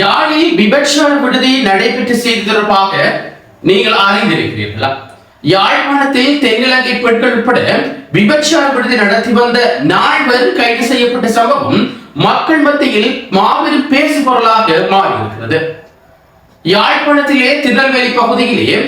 யாழில் விபச்சார விடுதி நடைபெற்ற செய்தி தொடர்பாக நீங்கள் அறிந்திருக்கிறீர்களா? யாழ்ப்பாணத்தில் தென்னிலங்கை பெண்கள் உட்பட விபச்சார விடுதி நடத்தி வந்த நால்வர் கைது செய்யப்பட்ட சம்பவம் மக்கள் மத்தியில் மாபெரும் பேசு பொருளாக மாறியிருக்கிறது. யாழ்ப்பாணத்திலே திருநெல்வேலி பகுதியிலே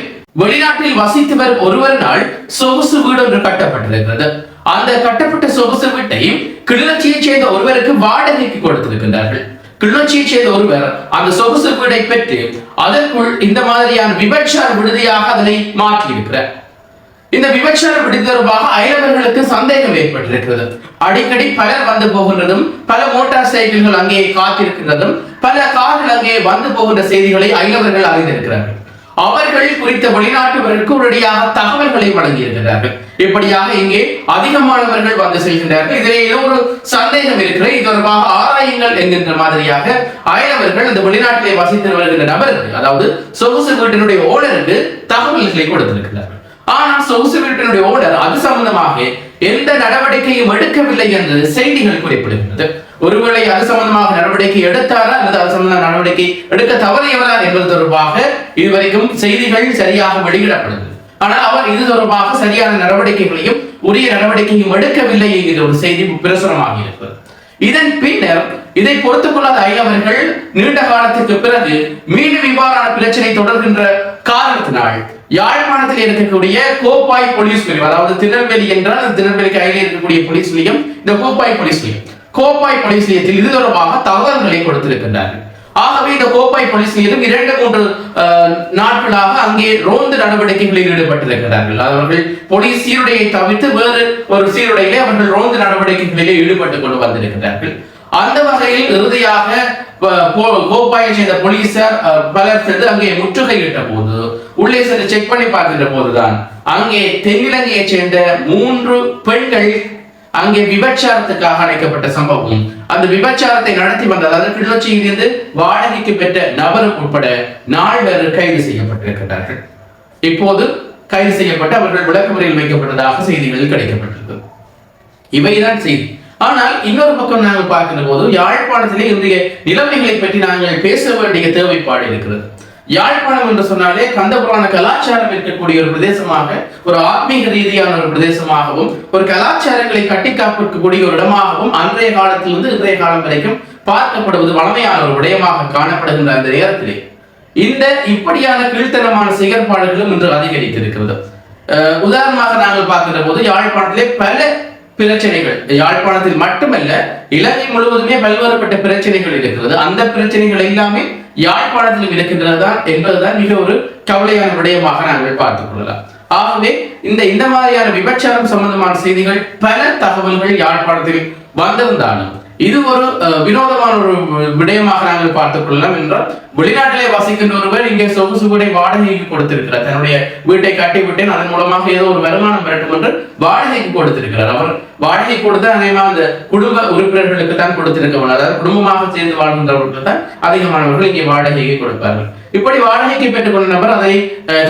வெளிநாட்டில் வசித்து வரும் ஒருவரினால் சொகுசு வீடு ஒன்று கட்டப்பட்டிருக்கிறது. அந்த கட்டப்பட்ட சொகுசு வீட்டை கிளிநொச்சியைச் சேர்ந்த ஒருவருக்கு வாடகைக்கு கொடுத்திருக்கின்றார்கள். கிளர்ச்சியை சேர்ந்த ஒருவர் அந்த சொகுசு வீடை பெற்று அதற்குள் இந்த மாதிரியான விபச்சார விடுதியாக அதனை மாற்றியிருக்கிறார். இந்த விபச்சார விடுதி தொடர்பாக அயலவர்களுக்கு சந்தேகம் ஏற்பட்டிருக்கிறது. அடிக்கடி பலர் வந்து போகின்றதும் பல மோட்டார் சைக்கிள்கள் அங்கே காத்திருக்கின்றதும் பல கார்கள் அங்கே வந்து போகின்ற செய்திகளை அயலவர்கள் அறிந்திருக்கிறார்கள். அவர்கள் குறித்த வெளிநாட்டவர்களுக்கு உடனடியாக தகவல்களை வழங்கியிருக்கிறார்கள் இப்படியாக இங்கே அதிகமானவர்கள் வந்து செல்கின்றார்கள். இதிலே ஏதோ ஒரு சந்தேகம் இருக்கிறது. இது தொடர்பாக ஆராயுங்கள் என்கின்ற மாதிரியாக அயலவர்கள் இந்த வெளிநாட்டிலே வசித்து வருகின்ற நபருக்கு அதாவது சொகுசு வீட்டினுடைய ஓனருக்கு தகவல்களை கொடுத்திருக்கிறார்கள். ஆனால் சொகுசு வீட்டினுடைய ஓனர் அது சம்பந்தமாக எந்த நடவடிக்கையும் எடுக்கவில்லை என்று செய்திகள் குறிப்பிடுகிறது ஒருவேளை அது சம்பந்தமாக நடவடிக்கை எடுத்தாரா அல்லது அது நடவடிக்கை எடுக்க தவறியவரா என்பது தொடர்பாக இதுவரைக்கும் செய்திகள் சரியாக வெளியிடப்படுது ஆனால் அவர் இது தொடர்பாக சரியான நடவடிக்கைகளையும் உரிய நடவடிக்கையும் எடுக்கவில்லை என்கிற ஒரு செய்தி பிரசுரமாக இருக்கிறது. இதன் பின்னர் இதை பொறுத்துக் கொள்ளாத ஐயவர்கள் நீண்ட காலத்துக்கு பிறகு மீண்டும் இவ்வாறான பிரச்சனை தொடர்கின்ற காரணத்தினால் யாழ்ப்பாணத்தில் இருக்கக்கூடிய கோப்பாய் போலீஸ் பிரிவு அதாவது திருநெல்வேலி என்றால் திருநெல்வேலிக்கு அருகே இருக்கக்கூடிய போலீஸ் நிலையம் இந்த கோப்பாய் போலீஸ் நிலையம். கோப்பாய் போலீஸ் நிலையத்தில் இது தொடர்பாக தகவல்களை கொடுத்திருக்கின்றார்கள். ஆகவே இந்த கோப்பாய் போலீஸ் நிலையம் இரண்டு மூன்று நாட்களாக அங்கே ரோந்து நடவடிக்கைகளில் ஈடுபட்டிருக்கிறார்கள். அவர்கள் போலீஸ் சீருடையை தவிர்த்து வேறு ஒரு சீருடையிலே அவர்கள் ரோந்து நடவடிக்கைகளிலே ஈடுபட்டுக் கொண்டு வந்திருக்கிறார்கள். அந்த வகையில் இறுதியாக கோப்பாயை சேர்ந்த போலீசார் பலர் சென்று அங்கே முற்றுகையிட்ட போது உள்ளே சென்று செக் பண்ணி பார்க்கின்ற போதுதான் அங்கே தென்னிலங்கையை சேர்ந்த மூன்று பெண்கள் அங்கே விபச்சாரத்துக்காக அழைக்கப்பட்ட சம்பவம். அந்த விபச்சாரத்தை நடத்தி வந்த அதாவது கிளிநொச்சியிலிருந்து வாடகைக்கு பெற்ற நபரும் உட்பட நால்வர் கைது செய்யப்பட்டிருக்கிறார்கள் இப்போது கைது செய்யப்பட்டு அவர்கள் விளக்கமுறையில் வைக்கப்பட்டதாக செய்திகளில் கிடைக்கப்பட்டிருக்கிறது. இவைதான் செய்தி. ஆனால் இன்னொரு பக்கம் நாங்கள் பார்க்கின்ற போது யாழ்ப்பாணத்திலே இன்றைய நிலைமைகளை பற்றி நாங்கள் பேச வேண்டிய தேவைப்பாடு இருக்கிறது. யாழ்ப்பாணம் என்று சொன்னாலே கந்தபுராண கலாச்சாரம் இருக்கக்கூடிய ஒரு பிரதேசமாக ஒரு ஆத்மீக ரீதியான ஒரு பிரதேசமாகவும் ஒரு கலாச்சாரங்களை கட்டி காப்பிருக்கக்கூடிய ஒரு இடமாகவும் அன்றைய காலத்திலிருந்து இன்றைய காலம் வரைக்கும் பார்க்கப்படுவது வளமையான ஒரு விடயமாக காணப்படுகின்ற அந்த நேரத்திலே. இந்த இப்படியான கீழ்த்தனமான செயற்பாடுகளும் இன்று அதிகரித்திருக்கிறது. அஹ் உதாரணமாக நாங்கள் பார்க்கிற போது யாழ்ப்பாணத்திலே பல பிரச்சனைகள் யாழ்ப்பாணத்தில் மட்டுமல்ல இலங்கை முழுவதுமே பல்வேறுபட்ட பிரச்சனைகள் இருக்கிறது. அந்த பிரச்சனைகள் எல்லாமே யாழ்ப்பாணத்திலும் இருக்கின்றதுதான் என்பதுதான் மிக ஒரு கவலையான விடயமாக நாங்கள் பார்த்துக் கொள்ளலாம். ஆகவே இந்த இந்த மாதிரியான விபச்சாரம் சம்பந்தமான செய்திகள் பல தகவல்கள் யாழ்ப்பாணத்தில் வந்திருந்தாலும் இது ஒரு வினோதமான ஒரு விடயமாக நாங்கள் பார்த்துக் கொள்ளலாம் என்றால் வெளிநாட்டிலே வசிக்கின்ற ஒருவர் இங்கே சொகுசு வீடை வாடகைக்கு கொடுத்திருக்கிறார். தன்னுடைய வீட்டை கட்டி விட்டேன் அதன் மூலமாக ஏதோ ஒரு வருமானம் பெறட்டும் என்று வாடகைக்கு கொடுத்திருக்கிறார். அவர் வாடகை கொடுத்து அதிகமாக அந்த குடும்ப உறுப்பினர்களுக்கு தான் கொடுத்திருக்க அதாவது குடும்பமாக சேர்ந்து வாழ்கின்றவர்களுக்கு தான் அதிகமானவர்கள் இங்கே வாடகைக்கு கொடுப்பார்கள். இப்படி வாடகைக்கு பெற்றுக்கொண்ட நபர் அதை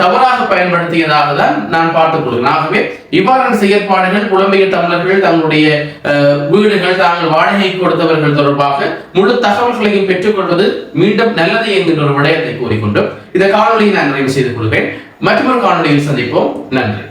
தவறாக பயன்படுத்தியதாக தான் நான் பார்த்துக் கொள்கிறேன். ஆகவே இவ்வாறான செயற்பாடுகள் புலம்பெயர் தமிழர்கள் தங்களுடைய வீடுகள் தாங்கள் வாடகை கொடுத்தவர்கள் தொடர்பாக முழு தகவல்களையும் பெற்றுக்கொள்வது மீண்டும் நல்லது என்கின்ற ஒரு விடயத்தை கூறிக்கொண்டும் இந்த காணொலியை நான் நிறைவு செய்து கொள்வேன் மற்றொரு காணொலியில் சந்திப்போம். நன்றி.